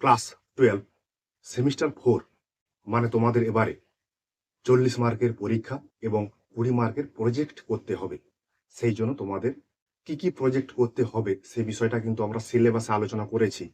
Class twelve, semester four মানে তোমাদের এবারে চল্লিশ মার্কের পরীক্ষা এবং কুড়ি মার্কের প্রজেক্ট করতে হবে। সেই জন্য তোমাদের কি কি প্রজেক্ট করতে হবে সেই বিষয়টা কিন্তু আমরা সিলেবাসে আলোচনা করেছি।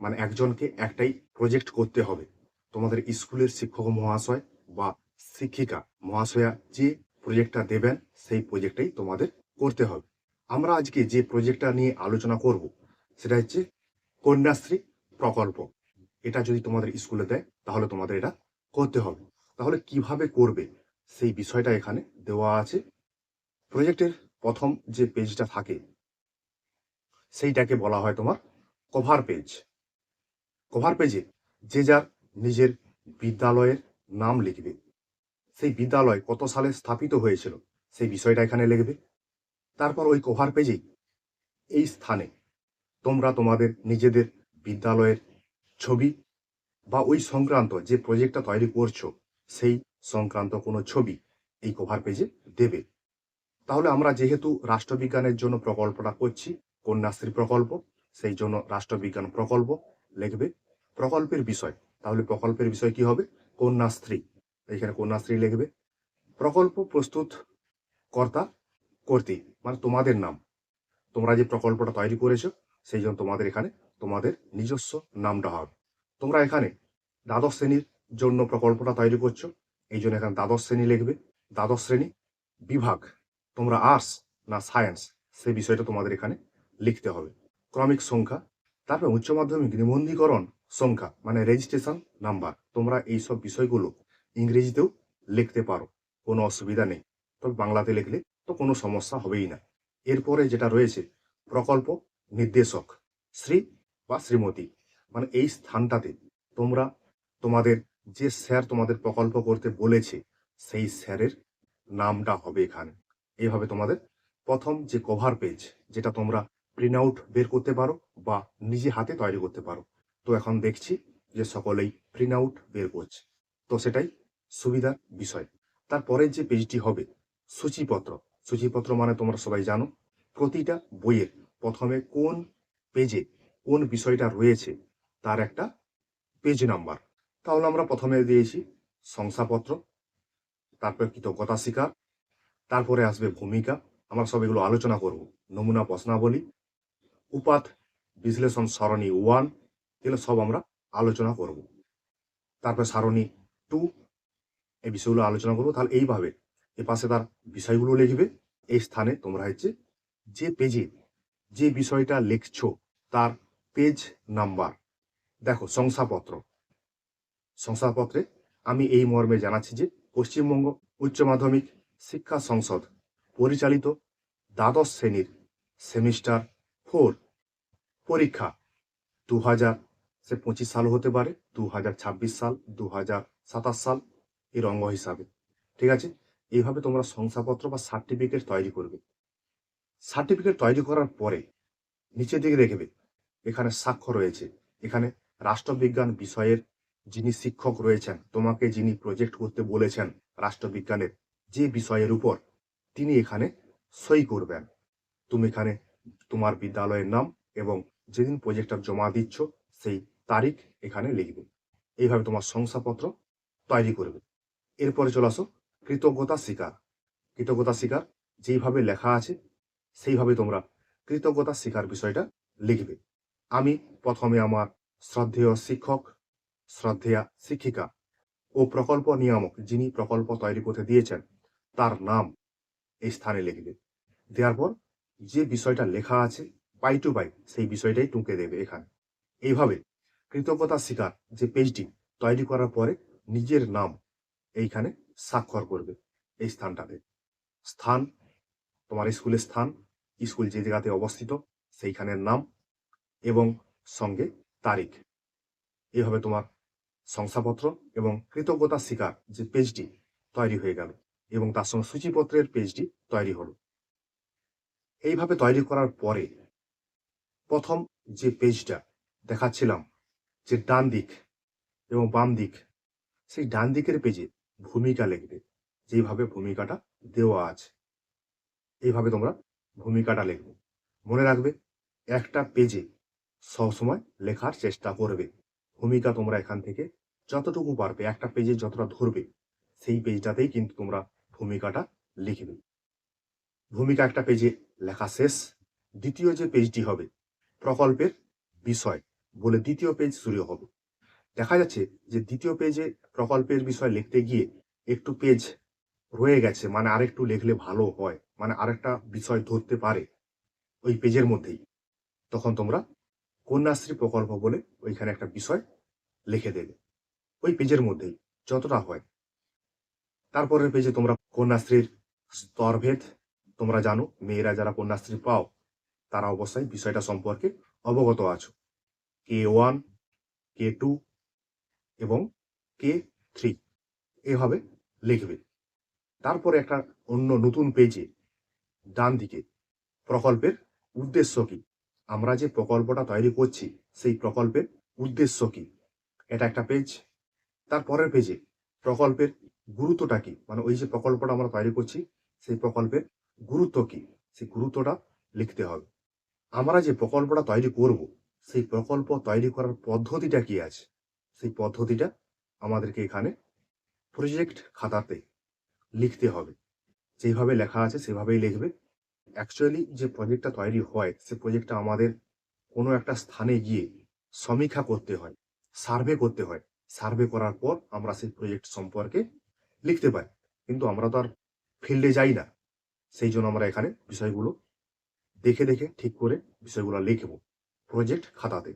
মানে একজনকে একটাই প্রজেক্ট করতে হবে। তোমাদের স্কুলের শিক্ষক মহাশয় বা শিক্ষিকা মহাশয়া যে প্রজেক্টটা দেবেন, সেই প্রজেক্টটাই তোমাদের করতে হবে। আমরা আজকে যে প্রজেক্টটা নিয়ে আলোচনা করব, সেটা হচ্ছে কন্যাশ্রী প্রকল্প। এটা যদি তোমাদের স্কুলে দেয়, তাহলে তোমাদের এটা করতে হবে। তাহলে কীভাবে করবে? সেই বিষয়টা এখানে দেওয়া আছে। প্রজেক্টের প্রথম যে পেজটা থাকে, সেইটাকে বলা হয় তোমার কভার পেজ কভার পেজে যে যার নিজের বিদ্যালয়ের নাম লিখবে। সেই বিদ্যালয় কত সালে স্থাপিত হয়েছিল, সেই বিষয়টা এখানে লিখবে। তারপর ওই কভার পেজেই এই স্থানে তোমরা তোমাদের নিজেদের বিদ্যালয়ের ছবি বা ওই সংক্রান্ত যে প্রজেক্টটা তৈরি করছ, সেই সংক্রান্ত কোনো ছবি এই কভার পেজে দেবে। তাহলে আমরা যেহেতু রাষ্ট্রবিজ্ঞানের জন্য প্রকল্পটা করছি, কন্যাশ্রী প্রকল্প, সেই জন্য রাষ্ট্রবিজ্ঞান প্রকল্প লিখবে। প্রকল্পের বিষয়, তাহলে প্রকল্পের বিষয় কি হবে? কন্যাশ্রী, এখানে কন্যাশ্রী লিখবে। প্রকল্প প্রস্তুত কর্তা কর্তী মানে তোমাদের নাম। তোমরা যে প্রকল্পটা তৈরি করেছ সেই জন্য তোমাদের এখানে তোমাদের নিজস্ব নামটা হবে। তোমরা এখানে দ্বাদশ শ্রেণির জন্য প্রকল্পটা তৈরি করছ। এই জন্য এখানে দ্বাদশ শ্রেণি লিখবে। দ্বাদশ শ্রেণি বিভাগ, তোমরা আর্টস না সায়েন্স সেই বিষয়টা তোমাদের এখানে লিখতে হবে। ক্রমিক সংখ্যা, তারপরে উচ্চ মাধ্যমিক নিবন্ধীকরণ সংখ্যা মানে রেজিস্ট্রেশন নাম্বার তোমরা এই সব বিষয়গুলো ইংরেজিতেও লিখতে পারো, কোনো অসুবিধা নেই। তবে বাংলাতে লিখলে তো কোনো সমস্যা হবেই না। এরপরে যেটা রয়েছে, প্রকল্প নির্দেশক, শ্রী বা শ্রীমতী। মানে এই স্থানটাতে তোমরা তোমাদের যে স্যার তোমাদের প্রকল্প করতে বলেছে, সেই স্যারের নামটা হবে এখানে। এইভাবে তোমাদের প্রথম যে কভার পেজ যেটা তোমরা প্রিন্ট আউট বের করতে পারো বা নিজে হাতে তৈরি করতে পারো। তো এখন দেখছি যে সকলেই প্রিন্ট আউট বের করছে। তো সেটাই সুবিধার বিষয়। তারপরের যে পেজটি হবে, সূচিপত্র। সূচিপত্র মানে তোমরা সবাই জানো, প্রতিটা বইয়ের প্রথমে কোন পেজে কোন বিষয়টা রয়েছে, তার একটা পেজ নাম্বার তাহলে আমরা প্রথমে দিয়েছি শংসাপত্র, তারপরে কৃতজ্ঞতা শিকার তারপরে আসবে ভূমিকা। আমরা সব এগুলো আলোচনা করব। নমুনা প্রশ্নাবলী, উপাত, বিশ্লেষণ সরণি ওয়ান এগুলো সব আমরা আলোচনা করব। তারপরে সারণী টু এই বিষয়গুলো আলোচনা করব। তাহলে এইভাবে এ পাশে তার বিষয়গুলো লিখবে, এই স্থানে তোমরা হচ্ছে যে পেজে যে বিষয়টা লিখছো তার পেজ নাম্বার। দেখো, শংসাপত্র। শংসাপত্রে আমি এই মর্মে জানাচ্ছি যে পশ্চিমবঙ্গ উচ্চ মাধ্যমিক শিক্ষা সংসদ পরিচালিত দ্বাদশ শ্রেণির সেমিস্টার ফোর পরীক্ষা দু হাজার সে পঁচিশ সাল হতে পারে দু হাজার ছাব্বিশ সাল দু হাজার সাতাশ সাল, এর অঙ্গ হিসাবে। ঠিক আছে? এইভাবে তোমরা শংসাপত্র বা সার্টিফিকেট তৈরি করবে। সার্টিফিকেট তৈরি করার পরে নিচের দিকে দেখবে এখানে স্বাক্ষর রয়েছে। এখানে রাষ্ট্রবিজ্ঞান বিষয়ের যিনি শিক্ষক রয়েছেন, তোমাকে যিনি প্রজেক্ট করতে বলেছেন রাষ্ট্রবিজ্ঞানের যে বিষয়ের উপর, তিনি এখানে সই করবেন। তুমি এখানে তোমার বিদ্যালয়ের নাম এবং যেদিন প্রজেক্টটা জমা দিচ্ছ, সেই তারিখ এখানে লিখবে। এইভাবে তোমার শংসাপত্র তৈরি করবে। এরপরে চলে আসো, কৃতজ্ঞতা স্বীকার। কৃতজ্ঞতা স্বীকার যেইভাবে লেখা আছে সেইভাবে তোমরা কৃতজ্ঞতা স্বীকার বিষয়টা লিখবে। আমি প্রথমে আমার শ্রদ্ধেয় শিক্ষক, শ্রদ্ধেয়া শিক্ষিকা ও প্রকল্প নিয়ামক যিনি প্রকল্প তৈরি করতে দিয়েছেন, তার নাম এই স্থানে লিখবে। দেওয়ার পর যে বিষয়টা লেখা আছে বাই টু বাই সেই বিষয়টাই টুকে দেবে এখানে। এইভাবে কৃতজ্ঞতা শিকার যে পেজটি তৈরি করার পরে নিজের নাম এইখানে স্বাক্ষর করবে এই স্থানটাতে। স্থান তোমার স্কুলের স্থান, স্কুল যে জায়গাতে অবস্থিত, সেইখানের নাম এবং সঙ্গে তারিখ। এভাবে তোমার শংসাপত্র এবং কৃতজ্ঞতা স্বীকার যে পেজটি তৈরি হয়ে গেল এবং তার সঙ্গে সূচিপত্রের পেজটি তৈরি হলো। এইভাবে তৈরি করার পরে প্রথম যে পেজটা দেখাচ্ছিলাম, যে ডান দিক এবং বাম দিক, সেই ডান দিকের পেজে ভূমিকা লিখবে। যেভাবে ভূমিকাটা দেওয়া আছে। এইভাবে তোমরা ভূমিকাটা লিখবে। মনে রাখবে, একটা পেজে সবসময় লেখার চেষ্টা করবে। ভূমিকা তোমরা এখান থেকে যতটুকু পারবে, একটা পেজে যতটা ধরবে, সেই পেজটাতেই কিন্তু তোমরা ভূমিকাটা লিখবে। ভূমিকা একটা পেজে লেখা শেষ, দ্বিতীয় যে পেজটি হবে, প্রকল্পের বিষয় বলে দ্বিতীয় পেজ শুরু হবে। দেখা যাচ্ছে যে দ্বিতীয় পেজে প্রকল্পের বিষয় লিখতে গিয়ে একটু পেজ রয়ে গেছে মানে আরেকটু লিখলে ভালো হয় মানে আরেকটা বিষয় ধরতে পারে ওই পেজের মধ্যেই। তখন তোমরা কন্যাশ্রী প্রকল্প বলে ওইখানে একটা বিষয় লিখে দেবে, ওই পেজের মধ্যেই, যতটা হয়। তারপরের পেজে তোমরা কন্যাশ্রীর স্তরভেদ তোমরা জানো, মেয়েরা যারা কন্যাশ্রী পাও, তারা অবশ্যই বিষয়টা সম্পর্কে অবগত আছো। কে ওয়ান, কে টু এবং কে থ্রি, এভাবে লিখবে। তারপরে একটা অন্য নতুন পেজে ডান দিকে প্রকল্পের উদ্দেশ্য কি? আমরা যে প্রকল্পটা তৈরি করছি, সেই প্রকল্পের উদ্দেশ্য কি? এটা একটা পেজ তারপরের পেজে প্রকল্পের গুরুত্বটা কি? মানে ওই যে প্রকল্পটা আমরা তৈরি করছি, সেই প্রকল্পের গুরুত্ব কি? সেই গুরুত্বটা লিখতে হবে। আমরা যে প্রকল্পটা তৈরি করব, সেই প্রকল্প তৈরি করার পদ্ধতিটা কি আছে? সেই পদ্ধতিটা আমাদেরকে এখানে প্রজেক্ট খাতাতে লিখতে হবে। যেভাবে লেখা আছে, সেভাবেই লিখবে। অ্যাকচুয়ালি যে প্রজেক্টটা তৈরি হয়, সে প্রজেক্টটা আমাদের কোনো একটা স্থানে গিয়ে সমীক্ষা করতে হয় সার্ভে করতে হয়। সার্ভে করার পর আমরা সেই প্রজেক্ট সম্পর্কে লিখতে পারি। কিন্তু আমরা তো আর ফিল্ডে যাই না। সেই জন্য আমরা এখানে বিষয়গুলো দেখে দেখে ঠিক করে বিষয়গুলো লিখব প্রজেক্ট খাতাতে।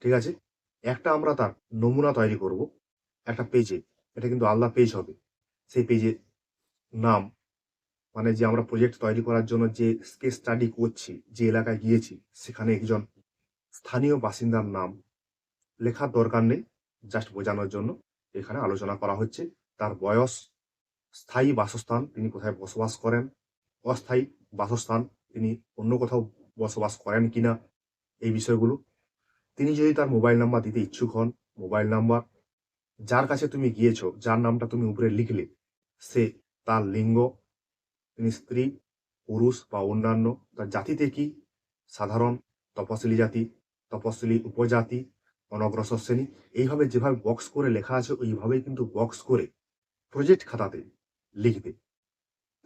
ঠিক আছে? একটা আমরা তার নমুনা তৈরি করব, একটা পেজে এটা কিন্তু আলাদা পেজ হবে। সেই পেজে নাম মানে যে আমরা প্রজেক্ট তৈরি করার জন্য যে স্কেচ স্টাডি করছি, যে এলাকায় গিয়েছি, সেখানে একজন স্থানীয় বাসিন্দার নাম লেখার দরকার নেই জাস্ট বোঝানোর জন্য এখানে আলোচনা করা হচ্ছে। তার বয়স, স্থায়ী বাসস্থান তিনি কোথায় বসবাস করেন, অস্থায়ী বাসস্থান তিনি অন্য কোথাও বসবাস করেন কিনা, এই বিষয়গুলো। তিনি যদি তার মোবাইল নাম্বার দিতে ইচ্ছুক হন মোবাইল নাম্বার যার কাছে তুমি গিয়েছো, যার নামটা তুমি উপরে লিখলে, সে তার লিঙ্গ, তিনি স্ত্রী, পুরুষ বা অন্যান্য, তার জাতিতে কি? সাধারণ তপশিলি জাতি তপশিলি উপজাতি, অনগ্রসর শ্রেণি, এইভাবে যেভাবে বক্স করে লেখা আছে, ওইভাবেই কিন্তু বক্স করে প্রজেক্ট খাতাতে লিখবে।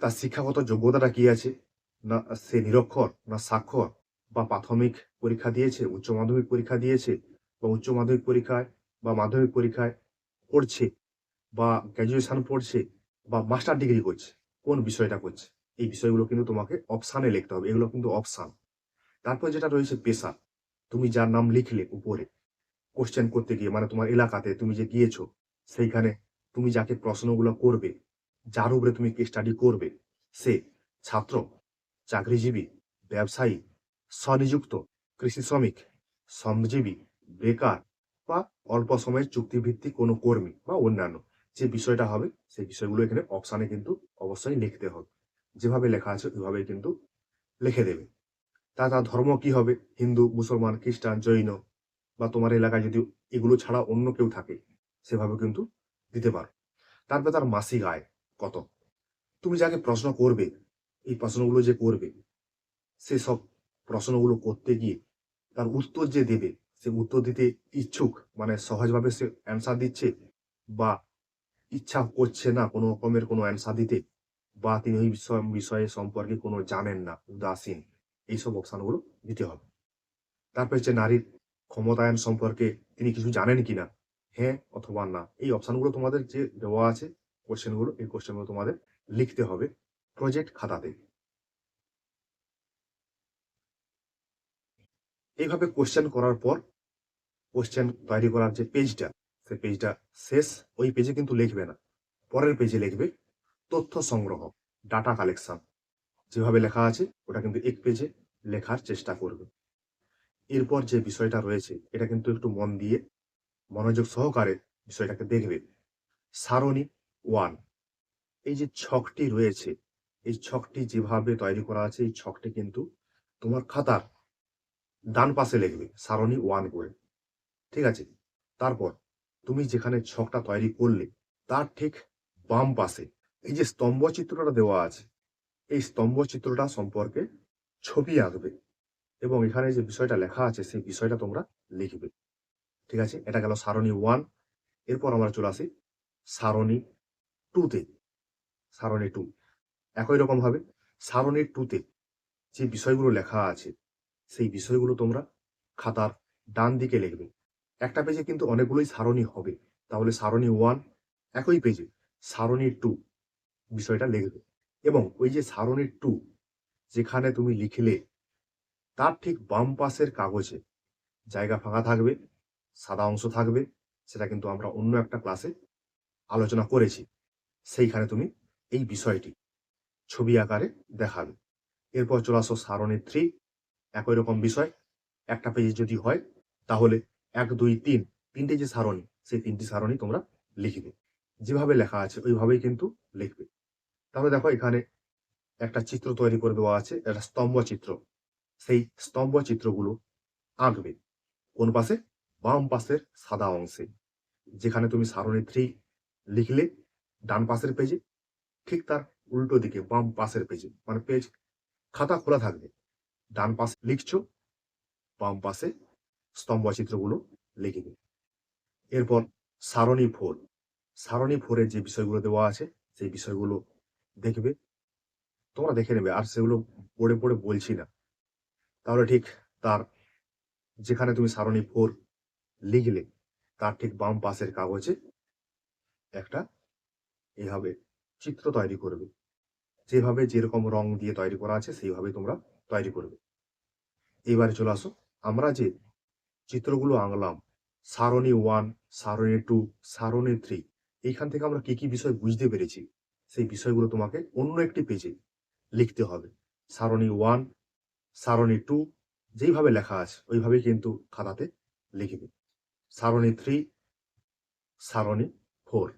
তার শিক্ষাগত যোগ্যতাটা কি আছে? না, সে নিরক্ষর, না স্বাক্ষর, বা প্রাথমিক পরীক্ষা দিয়েছে, উচ্চ মাধ্যমিক পরীক্ষা দিয়েছে, বা উচ্চ মাধ্যমিক পরীক্ষায়, বা মাধ্যমিক পরীক্ষায় পড়ছে, বা গ্র্যাজুয়েশন পড়ছে বা মাস্টার ডিগ্রি করছে, কোন বিষয়টা করছে, এই বিষয়গুলো কিন্তু তোমাকে অপশানে লিখতে হবে, এগুলো কিন্তু অপশান তারপর যেটা রয়েছে পেশা, তুমি যার নাম লিখলে উপরে কোশ্চেন করতে গিয়ে মানে তোমার এলাকাতে তুমি যে গিয়েছো, সেইখানে তুমি যাকে প্রশ্নগুলো করবে, যার উপরে তুমি স্টাডি করবে, সে ছাত্র, চাকরিজীবী, ব্যবসায়ী, স্বনিযুক্ত, কৃষি শ্রমিক, শ্রমজীবী, বেকার বা অল্প সময়ের চুক্তিভিত্তিক কোনো কর্মী বা অন্যান্য। যে বিষয়টা হবে, সেই বিষয়গুলো এখানে অপশানে কিন্তু অবশ্যই লিখতে হবে। যেভাবে লেখা আছে ওইভাবে কিন্তু লিখে দেবে। তা তার ধর্ম কি হবে? হিন্দু, মুসলমান, খ্রিস্টান, জৈন বা তোমার এলাকায় যদি এগুলো ছাড়া অন্য কেউ থাকে, সেভাবে কিন্তু দিতে পারো। তারপরে তার মাসিক আয় কত? তুমি যাকে প্রশ্ন করবে, এই প্রশ্নগুলো যে করবে, সে সব প্রশ্নগুলো করতে গিয়ে তার উত্তর যে দেবে, সে উত্তর দিতে ইচ্ছুক মানে সহজভাবে সে অ্যান্সার দিচ্ছে বা ইচ্ছা করছে না কোনো রকমের কোনো অ্যান্সার দিতে বা তিনি ওই বিষয়, বিষয়ে সম্পর্কে কোনো জানেন না, উদাসীন। এইসব অপশানগুলো দিতে হবে। তারপর হচ্ছে নারীর ক্ষমতায়ন সম্পর্কে তিনি কিছু জানেন কি না হ্যাঁ অথবা না? এই অপশানগুলো তোমাদের যে দেওয়া আছে কোশ্চেনগুলো এই কোশ্চেনগুলো তোমাদের লিখতে হবে প্রজেক্ট খাতাতে। এইভাবে কোশ্চেন করার পর কোশ্চেন তৈরি করার যে পেজটা সেই পেজটা শেষ, ওই পেজে কিন্তু লিখবে না। পরের পেজে লিখবে তথ্য সংগ্রহ ডাটা কালেকশন যেভাবে লেখা আছে, ওটা কিন্তু এক পেজে লেখার চেষ্টা করবে। এরপর যে বিষয়টা রয়েছে, এটা কিন্তু একটু মন দিয়ে মনোযোগ সহকারে বিষয়টাকে দেখবে। সারণী ওয়ান এই যে ছকটি রয়েছে, এই ছকটি যেভাবে তৈরি করা আছে, এই ছকটি কিন্তু তোমার খাতার ডান পাশে লিখবে, সারণী ওয়ান করে। ঠিক আছে? তারপর তুমি যেখানে ছকটা তৈরি করলে, তার ঠিক বাম পাশে এই যে স্তম্ভ চিত্রটা দেওয়া আছে, এই স্তম্ভ চিত্রটা সম্পর্কে ছবি আঁকবে এবং এখানে যে বিষয়টা লেখা আছে, সেই বিষয়টা তোমরা লিখবে। ঠিক আছে? এটা গেল সারণী ওয়ান এরপর আমরা চলে আসি সারণী টুতে সারণী টু একই রকম ভাবে সারণী টুতে যে বিষয়গুলো লেখা আছে, সেই বিষয়গুলো তোমরা খাতার ডান দিকে লিখবে। একটা পেজে কিন্তু অনেকগুলোই সারণী হবে। তাহলে সারণী ওয়ান একই পেজে সারণী টু বিষয়টা লিখবে। এবং ওই যে সারণী টু যেখানে তুমি লিখলে, তার ঠিক বাম পাশের কাগজে জায়গা ফাঁকা থাকবে, সাদা অংশ থাকবে, সেটা কিন্তু আমরা অন্য একটা ক্লাসে আলোচনা করেছি। সেইখানে তুমি এই বিষয়টি ছবি আকারে দেখাবে। এরপর চলে আসো সারণী থ্রি একই রকম বিষয়। একটা পেজে যদি হয়, তাহলে এক, দুই, তিন, তিনটে যে সারণী, সেই তিনটি সারণী তোমরা লিখবে। যেভাবে লেখা আছে, ওইভাবেই কিন্তু লিখবে। তাহলে দেখো, এখানে একটা চিত্র তৈরি করে দেওয়া আছে, একটা স্তম্ভ চিত্র। সেই স্তম্ভ চিত্রগুলো আঁকবে কোন পাশে? বাম পাশের সাদা অংশে। যেখানে তুমি সারণী থ্রি লিখলে, ডান পাশের পেজে ঠিক তার উল্টো দিকে, বাম পাশের পেজে মানে পেজ খাতা খোলা থাকবে। ডান পাশে লিখছো, বাম পাশে স্তম্ভ চিত্রগুলো লিখবে এরপর সারণী ফোর সারণী ফোরে যে বিষয়গুলো দেওয়া আছে, সেই বিষয়গুলো দেখবে। তোমরা দেখে নেবে, আর সেগুলো পড়ে পড়ে বলছি না। তাহলে ঠিক তার যেখানে তুমি সারণী ফোর লিখলে, তার ঠিক বাম পাশের কাগজে একটা এইভাবে চিত্র তৈরি করবে। যেভাবে যেরকম রং দিয়ে তৈরি করা আছে, সেইভাবে তোমরা তৈরি করবে। এবারে চলে আসো। আমরা যে চিত্রগুলো আঁকলাম। সারণী ওয়ান সারণী টু সারণী থ্রি এইখান থেকে আমরা কি কি বিষয় বুঝতে পেরেছি? সেই বিষয়গুলো তোমাকে অন্য একটি পেজে লিখতে হবে। সারণী ওয়ান সারণী টু যেইভাবে লেখা আছে, ওইভাবেই কিন্তু খাতাতে লিখবে সারণী থ্রি সারণী ফোর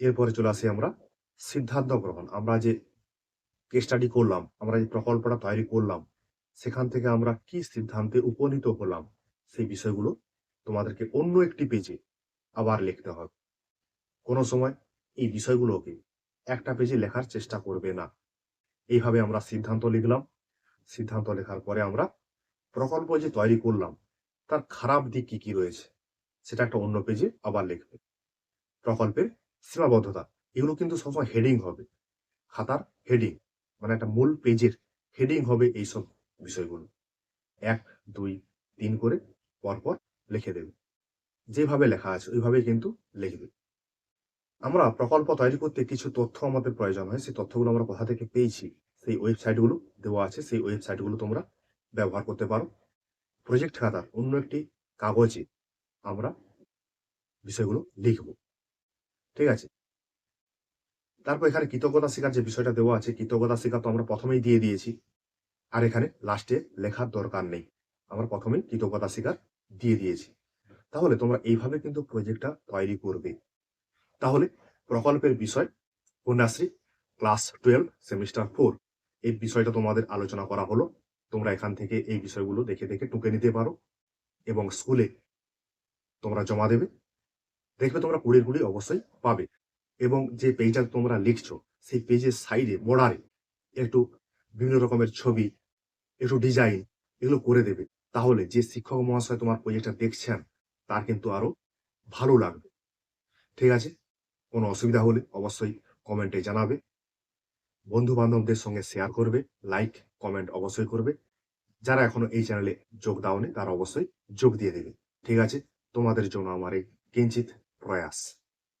এরপরে চলে আসি আমরা সিদ্ধান্ত গ্রহণ। আমরা যে স্টাডি করলাম, আমরা যে প্রকল্পটা তৈরি করলাম, সেখান থেকে আমরা কি সিদ্ধান্তে উপনীত হলাম? সেই বিষয়গুলো তোমাদেরকে অন্য একটি পেজে আবার লিখতে হবে। কোনো সময় এই বিষয়গুলোকে একটা পেজে লেখার চেষ্টা করবে না। এইভাবে আমরা সিদ্ধান্ত লিখলাম। সিদ্ধান্ত লেখার পরে আমরা প্রকল্প যে তৈরি করলাম, তার খারাপ দিক কি কি রয়েছে, সেটা একটা অন্য পেজে আবার লিখবে। প্রকল্পের সীমাবদ্ধতা, এগুলো কিন্তু সবসময় হেডিং হবে। খাতার হেডিং মানে একটা মূল পেজের হেডিং হবে এইসব বিষয়গুলো। এক, দুই, তিন করে পরপর লিখে দেবে। যেভাবে লেখা আছে ওইভাবে কিন্তু লিখবে। আমরা প্রকল্প তৈরি করতে কিছু তথ্য আমাদের প্রয়োজন হয়। সেই তথ্যগুলো আমরা কোথা থেকে পেয়েছি, সেই ওয়েবসাইটগুলো দেওয়া আছে, সেই ওয়েবসাইটগুলো তোমরা ব্যবহার করতে পারো। প্রজেক্ট খাতার অন্য একটি কাগজে আমরা বিষয়গুলো লিখব। ঠিক আছে? তারপর এখানে কৃতজ্ঞতা শিকার যে বিষয়টা দেওয়া আছে, কৃতজ্ঞতা শেখা তো আমরা প্রথমেই দিয়ে দিয়েছি। আর এখানে লাস্টে লেখার দরকার নেই। আমরা প্রথমেই কৃতজ্ঞতা শেখার দিয়ে দিয়েছি। তাহলে তোমরা এইভাবে কিন্তু প্রজেক্টটা তৈরি করবে। তাহলে প্রকল্পের বিষয়, Kanyashree class twelve semester four এই বিষয়টা তোমাদের আলোচনা করা হলো। তোমরা এখান থেকে এই বিষয়গুলো দেখে দেখে টুকে নিতে পারো এবং স্কুলে তোমরা জমা দেবে। দেখবে তোমরা কুড়ির কুড়ি অবশ্যই পাবে এবং যে পেজটা তোমরা লিখছো, সেই পেজের সাইডে বর্ডারে একটু বিভিন্ন রকমের ছবি, একটু ডিজাইন এগুলো করে দেবে। তাহলে যে শিক্ষক মহাশয় তোমার প্রজেক্টটা দেখছেন, তার কিন্তু আরও ভালো লাগবে। ঠিক আছে? কোনো অসুবিধা হলে অবশ্যই কমেন্টে জানাবে। বন্ধু বান্ধবদের সঙ্গে শেয়ার করবে লাইক কমেন্ট অবশ্যই করবে। যারা এখনও এই চ্যানেলে যোগ দাওনি, তারা অবশ্যই যোগ দিয়ে দেবে। ঠিক আছে? তোমাদের জন্য আমার এই কিঞ্চিত প্রয়াস।